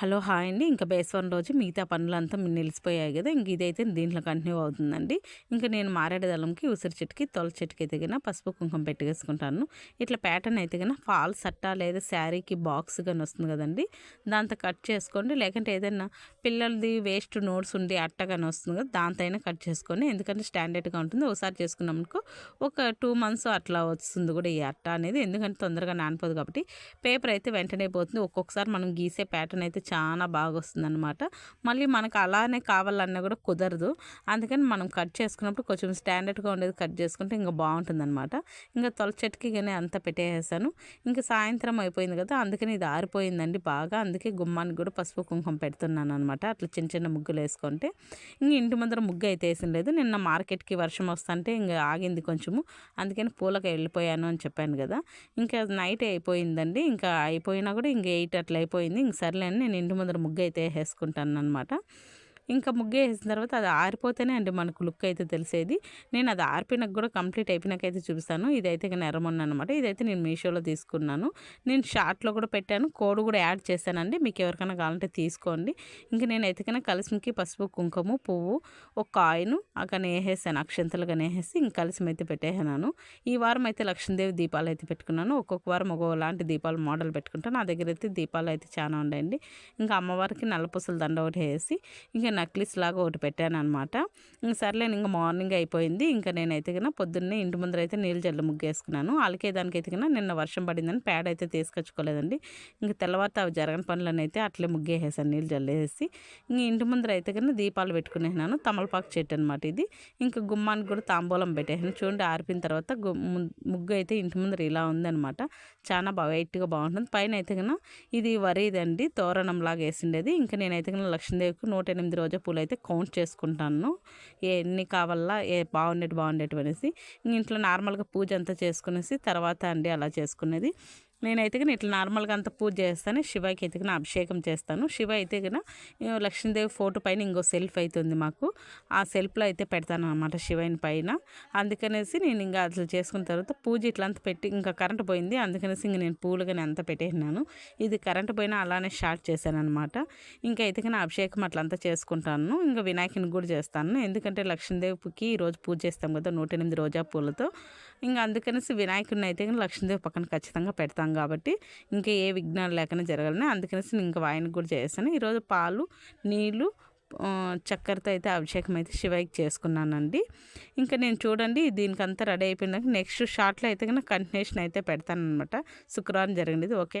Hello hi అండి. ఇంకా బేస్వరం రోజు మిగతా పనులంతా నిలిచిపోయాయి కదా ఇంక ఇదైతే దీంట్లో కంటిన్యూ అవుతుందండి. ఇంకా నేను మారేడుదళంకి ఉసిరి చెట్టుకి తొల చెట్టుకి అయితే పసుపు కుంకుమ పెట్టేసుకుంటాను. ఇట్లా ప్యాటర్న్ అయితే కన్నా ఫాల్ సట్టా లేదా శారీకి బాక్స్ కానీ వస్తుంది కదండి దాంతో కట్ చేసుకోండి. లేకుంటే ఏదైనా పిల్లలది వేస్ట్ నోట్స్ ఉండి అట్ట కానీ వస్తుంది కదా దాంతో అయినా కట్ చేసుకొని ఎందుకంటే స్టాండర్డ్గా ఉంటుంది. ఒకసారి చేసుకున్నాం అనుకో ఒక టూ మంత్స్ అట్లా వస్తుంది కూడా ఈ అట్ట అనేది. ఎందుకంటే తొందరగా నానిపోదు కాబట్టి పేపర్ అయితే వెంటనే పోతుంది. ఒక్కొక్కసారి మనం గీసే ప్యాటర్న్ అయితే చాలా బాగా వస్తుందన్నమాట మళ్ళీ మనకు అలానే కావాలన్నా కూడా కుదరదు. అందుకని మనం కట్ చేసుకున్నప్పుడు కొంచెం స్టాండర్డ్గా ఉండేది కట్ చేసుకుంటే ఇంకా బాగుంటుంది అనమాట ఇంకా తొల చెట్టుకి కానీ అంతా పెట్టేసాను ఇంకా సాయంత్రం అయిపోయింది కదా అందుకని ఇది ఆరిపోయిందండి బాగా. అందుకే గుమ్మానికి కూడా పసుపు కుంకుమ పెడుతున్నాను అనమాట అట్లా చిన్న చిన్న ముగ్గులు వేసుకుంటే ఇంక ఇంటి ముందర ముగ్గు అయితే వేసిన లేదు. నిన్న మార్కెట్కి వర్షం వస్తుంటే ఇంకా ఆగింది కొంచెము. అందుకని పూలకు వెళ్ళిపోయాను అని చెప్పాను కదా. ఇంకా నైట్ అయిపోయిందండి. ఇంకా అయిపోయినా కూడా ఇంక ఎయిట్ అట్లా అయిపోయింది. ఇంక సర్లే అని నేను ఇంటి ముందర ముగ్గు అయితే వేసుకుంటాను అనమాట ఇంకా ముగ్గు వేసిన తర్వాత అది ఆరిపోతేనే అండి మనకు లుక్ అయితే తెలిసేది. నేను అది ఆరిపోయినాక కూడా కంప్లీట్ అయిపోయినాకైతే చూపిస్తాను. ఇదైతే నెరమొన్న అనమాట ఇదైతే నేను మీషోలో తీసుకున్నాను. నేను షార్ట్లో కూడా పెట్టాను. కోడ్ కూడా యాడ్ చేశానండి. మీకు ఎవరికైనా కావాలంటే తీసుకోండి. ఇంక నేను ఎతికిన కలిసిమికి పసుపు కుంకుమ పువ్వు ఒక కాయిన్ అక్కడ వేసేసాను. అక్షంతలుగా వేసేసి ఇంకా కలిసి అయితే పెట్టేసాను. ఈ వారం అయితే లక్ష్మీదేవి దీపాలు అయితే పెట్టుకున్నాను. ఒక్కొక్క వారం ఒక్కోలాంటి దీపాలు మోడల్ పెట్టుకుంటాను. నా దగ్గర అయితే దీపాలు అయితే చాలా ఉన్నాయండి ఇంకా అమ్మవారికి నల్లపూసల దండ ఒకటి వేసి ఇంకా నక్లిస్ లాగా ఒకటి పెట్టాను అనమాట ఇంక సర్లే ఇంకా మార్నింగ్ అయిపోయింది. ఇంకా నేనైతే కన్నా పొద్దున్నే ఇంటి ముందర అయితే నీళ్ళు జల్లు ముగ్గేసుకున్నాను. అలకేదానికి దానికైతే కన్నా నిన్న వర్షం పడిందని ప్యాడ్ అయితే తీసుకొచ్చుకోలేదండి. ఇంక తెల్లవారిత అవి జరగని పనులను అయితే అట్లే ముగ్గేసేసాను నీళ్ళు జల్లేసి ఇంక ఇంటి ముందర అయితే కన్నా దీపాలు పెట్టుకునేసినాను. తమలపాకు చెట్టు అనమాట ఇది. ఇంకా గుమ్మానికి కూడా తాంబూలం పెట్టేసాను. చూడండి ఆరిపిన తర్వాత ముగ్గు అయితే ఇంటి ముందర ఇలా ఉందనమాట చాలా బాగా వైట్గా బాగుంటుంది. పైన అయితే కన్నా ఇది వరిదండి తోరణం లాగా వేసిండేది. ఇంకా నేనైతే కన్నా లక్ష్మీదేవికి నూట ఎనిమిది రోజా పూలు అయితే కౌంట్ చేసుకుంటాను. ఎన్ని కావాలా ఏ బాగుండేటి బాగుండేటివి అనేసి ఇంట్లో నార్మల్గా పూజ అంతా చేసుకునేసి తర్వాత అండి అలా చేసుకునేది. నేనైతే కానీ ఇట్లా నార్మల్గా అంత పూజ చేస్తాను. శివకి అయితే కానీ అభిషేకం చేస్తాను. శివ అయితే కానీ లక్ష్మీదేవి ఫోటో పైన ఇంకో సెల్ఫ్ అవుతుంది మాకు. ఆ సెల్ఫ్లో అయితే పెడతాను అనమాట శివని పైన. అందుకనేసి నేను ఇంకా అట్లా చేసుకున్న తర్వాత పూజ ఇట్లా అంత పెట్టి ఇంకా కరెంట్ పోయింది. అందుకనేసి ఇంక నేను పూలు కానీ అంత పెట్టేసినాను. ఇది కరెంట్ పోయినా అలానే షార్ట్ చేశాను అనమాట ఇంకా అయితే కానీ అభిషేకం అట్లా అంతా చేసుకుంటాను. ఇంకా వినాయకుని కూడా చేస్తాను. ఎందుకంటే లక్ష్మీదేవికి ఈరోజు పూజ చేస్తాం కదా నూట ఎనిమిది రోజా పూలతో. ఇంకా అందుకనేసి వినాయకుడిని అయితే కానీ లక్ష్మీదేవి పక్కన ఖచ్చితంగా పెడతాం కాబట్టి ఇంకా ఏ విఘ్నాలు లేకుండా జరగాలని అందుకనేసి నేను ఇంకా వాయనకు కూడా చేస్తాను. ఈరోజు పాలు నీళ్ళు చక్కెరతో అయితే అభిషేకం అయితే శివయ్యకి చేసుకున్నానండి. ఇంకా నేను చూడండి దీనికంతా రెడీ అయిపోయినాక నెక్స్ట్ షార్ట్లో అయితే కనుక కంటిన్యూషన్ అయితే పెడతాను అనమాట శుక్రవారం జరిగింది ఓకే?